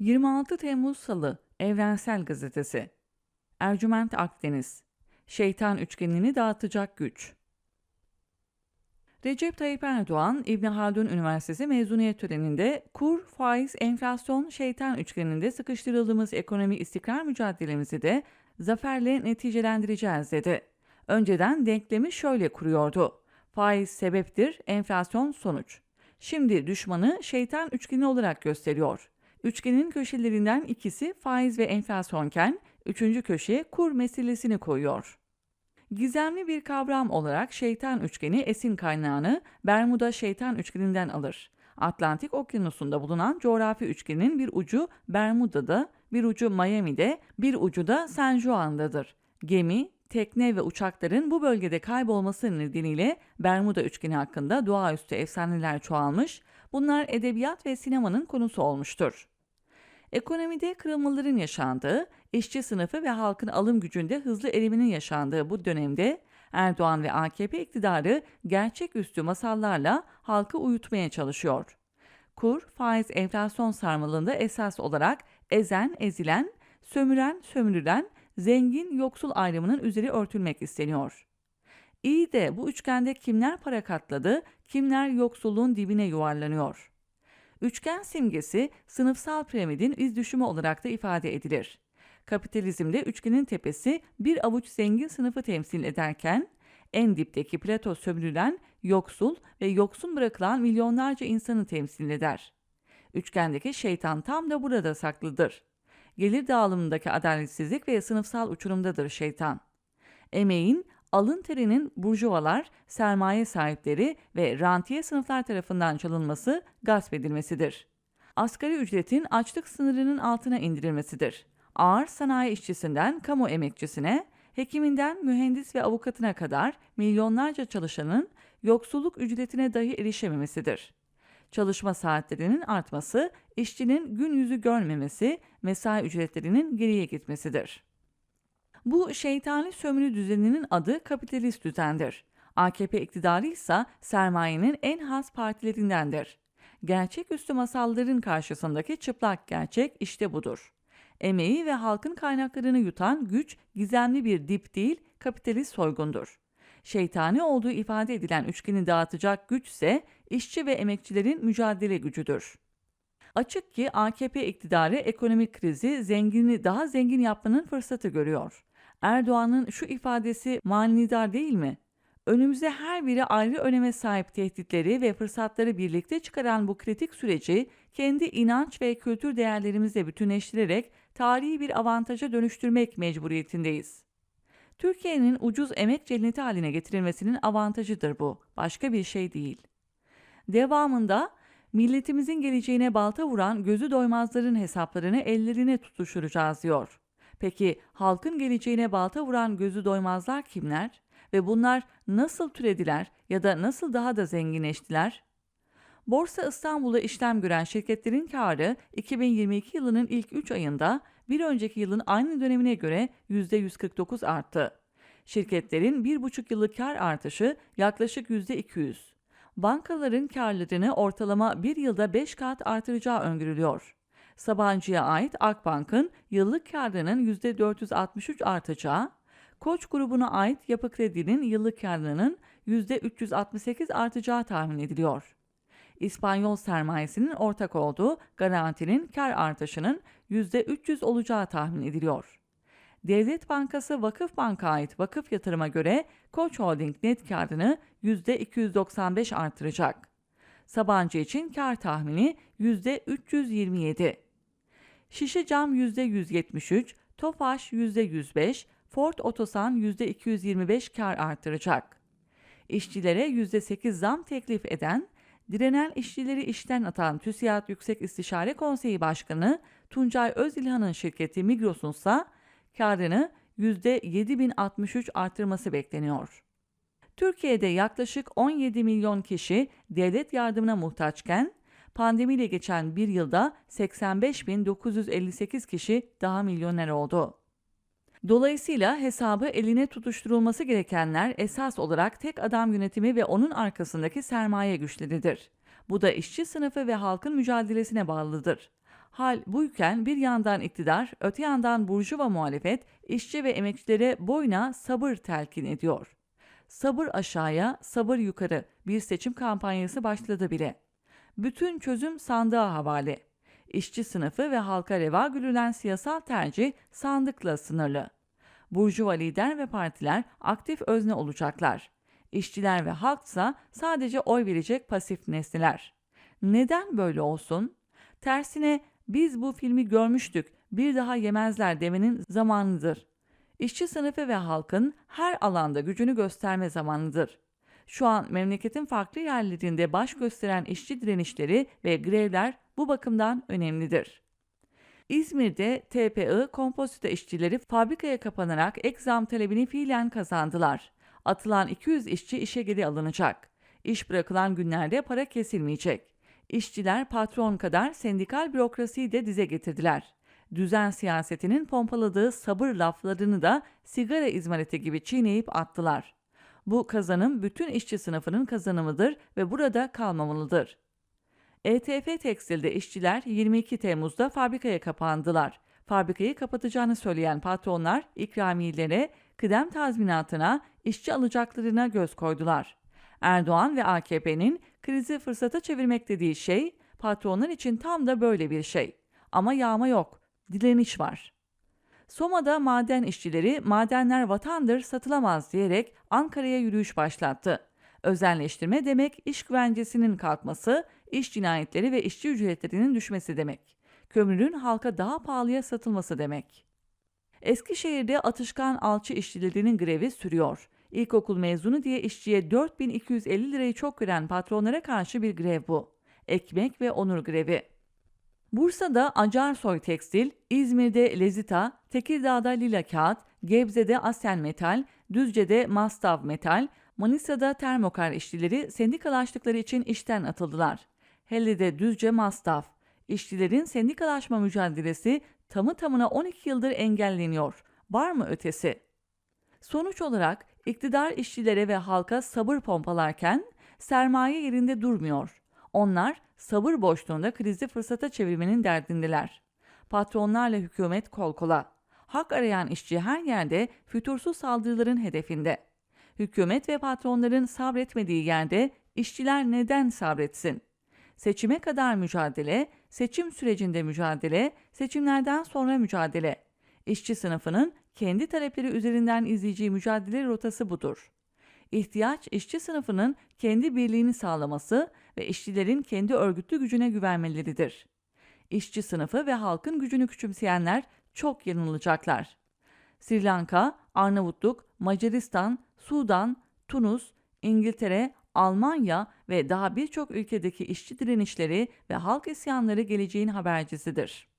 26 Temmuz Salı Evrensel Gazetesi Ercüment Akdeniz Şeytan üçgenini dağıtacak güç Recep Tayyip Erdoğan, İbn Haldun Üniversitesi mezuniyet töreninde kur, faiz, enflasyon, şeytan üçgeninde sıkıştırıldığımız ekonomi istikrar mücadelemizi de zaferle neticelendireceğiz dedi. Önceden denklemi şöyle kuruyordu. Faiz sebeptir, enflasyon sonuç. Şimdi düşmanı şeytan üçgeni olarak gösteriyor. Üçgenin köşelerinden ikisi faiz ve enflasyonken, üçüncü köşeye kur meselesini koyuyor. Gizemli bir kavram olarak şeytan üçgeni esin kaynağını Bermuda şeytan üçgeninden alır. Atlantik Okyanusu'nda bulunan coğrafi üçgenin bir ucu Bermuda'da, bir ucu Miami'de, bir ucu da San Juan'dadır. Gemi, tekne ve uçakların bu bölgede kaybolması nedeniyle Bermuda üçgeni hakkında doğaüstü efsaneler çoğalmış, bunlar edebiyat ve sinemanın konusu olmuştur. Ekonomide kırılmaların yaşandığı, işçi sınıfı ve halkın alım gücünde hızlı eriminin yaşandığı bu dönemde Erdoğan ve AKP iktidarı gerçeküstü masallarla halkı uyutmaya çalışıyor. Kur, faiz, enflasyon sarmalında esas olarak ezen, ezilen, sömüren, sömürülen, zengin, yoksul ayrımının üzeri örtülmek isteniyor. İyi de bu üçgende kimler para katladı, kimler yoksulluğun dibine yuvarlanıyor? Üçgen simgesi sınıfsal piramidin iz düşümü olarak da ifade edilir. Kapitalizmde üçgenin tepesi bir avuç zengin sınıfı temsil ederken en dipteki plato sömürülen, yoksul ve yoksun bırakılan milyonlarca insanı temsil eder. Üçgendeki şeytan tam da burada saklıdır. Gelir dağılımındaki adaletsizlik ve sınıfsal uçurumdadır şeytan. Emeğin, alın terinin burjuvalar, sermaye sahipleri ve rantiye sınıflar tarafından çalınması, gasp edilmesidir. Asgari ücretin açlık sınırının altına indirilmesidir. Ağır sanayi işçisinden kamu emekçisine, hekiminden mühendis ve avukatına kadar milyonlarca çalışanın yoksulluk ücretine dahi erişememesidir. Çalışma saatlerinin artması, işçinin gün yüzü görmemesi, mesai ücretlerinin geriye gitmesidir. Bu şeytani sömürü düzeninin adı kapitalist düzendir. AKP iktidarı ise sermayenin en has partilerindendir. Gerçeküstü masalların karşısındaki çıplak gerçek işte budur. Emeği ve halkın kaynaklarını yutan güç gizemli bir dip değil, kapitalist soygundur. Şeytani olduğu ifade edilen üçgeni dağıtacak güç ise işçi ve emekçilerin mücadele gücüdür. Açık ki AKP iktidarı ekonomik krizi zengini daha zengin yapmanın fırsatı görüyor. Erdoğan'ın şu ifadesi manidar değil mi? Önümüze her biri ayrı öneme sahip tehditleri ve fırsatları birlikte çıkaran bu kritik süreci kendi inanç ve kültür değerlerimizle bütünleştirerek tarihi bir avantaja dönüştürmek mecburiyetindeyiz. Türkiye'nin ucuz emek cenneti haline getirilmesinin avantajıdır bu, başka bir şey değil. Devamında milletimizin geleceğine balta vuran gözü doymazların hesaplarını ellerine tutuşturacağız diyor. Peki halkın geleceğine balta vuran gözü doymazlar kimler? Ve bunlar nasıl türediler ya da nasıl daha da zenginleştiler? Borsa İstanbul'da işlem gören şirketlerin karı 2022 yılının ilk 3 ayında bir önceki yılın aynı dönemine göre %149 arttı. Şirketlerin 1,5 yıllık kar artışı yaklaşık %200. Bankaların karlarını ortalama bir yılda 5 kat artıracağı öngörülüyor. Sabancı'ya ait Akbank'ın yıllık karlarının %463 artacağı, Koç grubuna ait Yapı Kredi'nin yıllık karlarının %368 artacağı tahmin ediliyor. İspanyol sermayesinin ortak olduğu garantinin kar artışının %300 olacağı tahmin ediliyor. Devlet Bankası Vakıf Bank'a ait vakıf yatırıma göre Koç Holding net karını %295 artıracak. Sabancı için kar tahmini %327. Şişe Cam %173, Tofaş %105, Ford Otosan %225 kar artıracak. İşçilere %8 zam teklif eden, direnen işçileri işten atan TÜSİAD Yüksek İstişare Konseyi Başkanı Tuncay Özilhan'ın şirketi Migros'un ise karını %7063 artırması bekleniyor. Türkiye'de yaklaşık 17 milyon kişi devlet yardımına muhtaçken, pandemiyle geçen bir yılda 85.958 kişi daha milyoner oldu. Dolayısıyla hesabı eline tutuşturulması gerekenler esas olarak tek adam yönetimi ve onun arkasındaki sermaye güçleridir. Bu da işçi sınıfı ve halkın mücadelesine bağlıdır. Hal buyken bir yandan iktidar, öte yandan burjuva muhalefet, işçi ve emekçilere boyuna sabır telkin ediyor. Sabır aşağıya, sabır yukarı bir seçim kampanyası başladı bile. Bütün çözüm sandığa havale. İşçi sınıfı ve halka reva görülen siyasal tercih sandıkla sınırlı. Burjuva lider ve partiler aktif özne olacaklar. İşçiler ve halksa sadece oy verecek pasif nesneler. Neden böyle olsun? Tersine biz bu filmi görmüştük, bir daha yemezler demenin zamanıdır. İşçi sınıfı ve halkın her alanda gücünü gösterme zamanıdır. Şu an memleketin farklı yerlerinde baş gösteren işçi direnişleri ve grevler bu bakımdan önemlidir. İzmir'de TPI kompozito işçileri fabrikaya kapanarak ek zam talebini fiilen kazandılar. Atılan 200 işçi işe geri alınacak. İş bırakılan günlerde para kesilmeyecek. İşçiler patron kadar sendikal bürokrasiyi de dize getirdiler. Düzen siyasetinin pompaladığı sabır laflarını da sigara izmariti gibi çiğneyip attılar. Bu kazanım bütün işçi sınıfının kazanımıdır ve burada kalmamalıdır. ETF Tekstil'de işçiler 22 Temmuz'da fabrikaya kapandılar. Fabrikayı kapatacağını söyleyen patronlar ikramiyelere, kıdem tazminatına, işçi alacaklarına göz koydular. Erdoğan ve AKP'nin krizi fırsata çevirmek dediği şey patronlar için tam da böyle bir şey. Ama yağma yok, dileniş var. Soma'da maden işçileri madenler vatandır satılamaz diyerek Ankara'ya yürüyüş başlattı. Özelleştirme demek iş güvencesinin kalkması, iş cinayetleri ve işçi ücretlerinin düşmesi demek. Kömürün halka daha pahalıya satılması demek. Eskişehir'de atışkan alçı işçilerinin grevi sürüyor. İlkokul mezunu diye işçiye 4250 lirayı çok gören patronlara karşı bir grev bu. Ekmek ve onur grevi. Bursa'da Acarsoy Tekstil, İzmir'de Lezita, Tekirdağ'da Lila Kağıt, Gebze'de Aslen Metal, Düzce'de Mastav Metal, Manisa'da Termokar işçileri sendikalaştıkları için işten atıldılar. Hele de Düzce Mastav. İşçilerin sendikalaşma mücadelesi tamı tamına 12 yıldır engelleniyor. Var mı ötesi? Sonuç olarak iktidar işçilere ve halka sabır pompalarken sermaye yerinde durmuyor. Onlar sabır boşluğunda krizi fırsata çevirmenin derdindeler. Patronlarla hükümet kol kola. Hak arayan işçi her yerde fütursuz saldırıların hedefinde. Hükümet ve patronların sabretmediği yerde işçiler neden sabretsin? Seçime kadar mücadele, seçim sürecinde mücadele, seçimlerden sonra mücadele. İşçi sınıfının kendi talepleri üzerinden izleyeceği mücadele rotası budur. İhtiyaç işçi sınıfının kendi birliğini sağlaması ve işçilerin kendi örgütlü gücüne güvenmeleridir. İşçi sınıfı ve halkın gücünü küçümseyenler çok yanılacaklar. Sri Lanka, Arnavutluk, Macaristan, Sudan, Tunus, İngiltere, Almanya ve daha birçok ülkedeki işçi direnişleri ve halk isyanları geleceğin habercisidir.